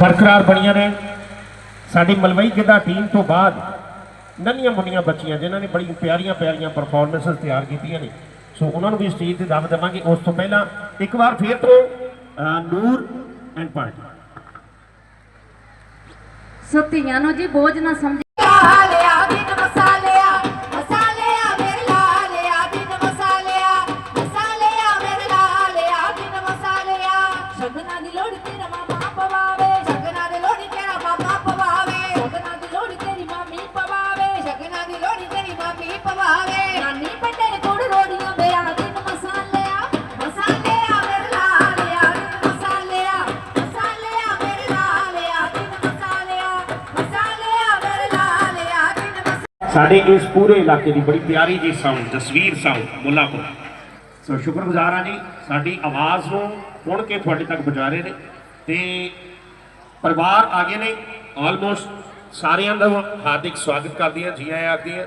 ਬਰਕਰਾਰ ਬਣੀਆਂ ਨੇ। ਸਾਡੀ ਮਲਵਈ ਗਿੱਧਾ ਟੀਮ ਤੋਂ ਬਾਅਦ ਨੰਨੀਆਂ ਮੁੰਨੀਆਂ ਬੱਚੀਆਂ, ਜਿਨ੍ਹਾਂ ਨੇ ਬੜੀ ਪਿਆਰੀਆਂ ਪਿਆਰੀਆਂ ਪਰਫਾਰਮੈਂਸਸ ਤਿਆਰ ਕੀਤੀਆਂ ਨੇ। ਸੋ ਉਹਨਾਂ ਨੂੰ ਵੀ ਸਟੇਜ ਤੇ ਦਾਵਤ ਦੇਵਾਂਗੇ। ਉਸ ਤੋਂ ਪਹਿਲਾਂ ਇੱਕ ਵਾਰ ਫੇਰ ਤੋਂ ਨੂਰ ਐਂਡ ਪਾਰਟੀ। ਸੋ ਧੀਆਂ ਨੂੰ ਜੀ ਬੋਝ ਨਾ ਸਮਝ ਸਾਡੇ ਇਸ ਪੂਰੇ ਇਲਾਕੇ ਦੀ ਬੜੀ ਪਿਆਰੀ ਜੀ ਸਾਊਂਡ ਤਸਵੀਰ ਸਾਊਂਡ ਮੁੱਲਾਪੁਰ। ਸੋ ਸ਼ੁਕਰਗੁਜ਼ਾਰ ਹਾਂ ਜੀ, ਸਾਡੀ ਆਵਾਜ਼ ਨੂੰ ਸੁਣ ਕੇ ਤੁਹਾਡੇ ਤੱਕ ਪਹੁੰਚਾ ਰਹੇ ਨੇ ਤੇ ਪਰਿਵਾਰ ਆ ਗਏ ਨੇ ਆਲਮੋਸਟ ਸਾਰਿਆਂ ਦਾ ਹਾਰਦਿਕ ਸਵਾਗਤ ਕਰਦੀ ਹਾਂ, ਜੀ ਆਇਆਂ ਆਖਦੀ ਹਾਂ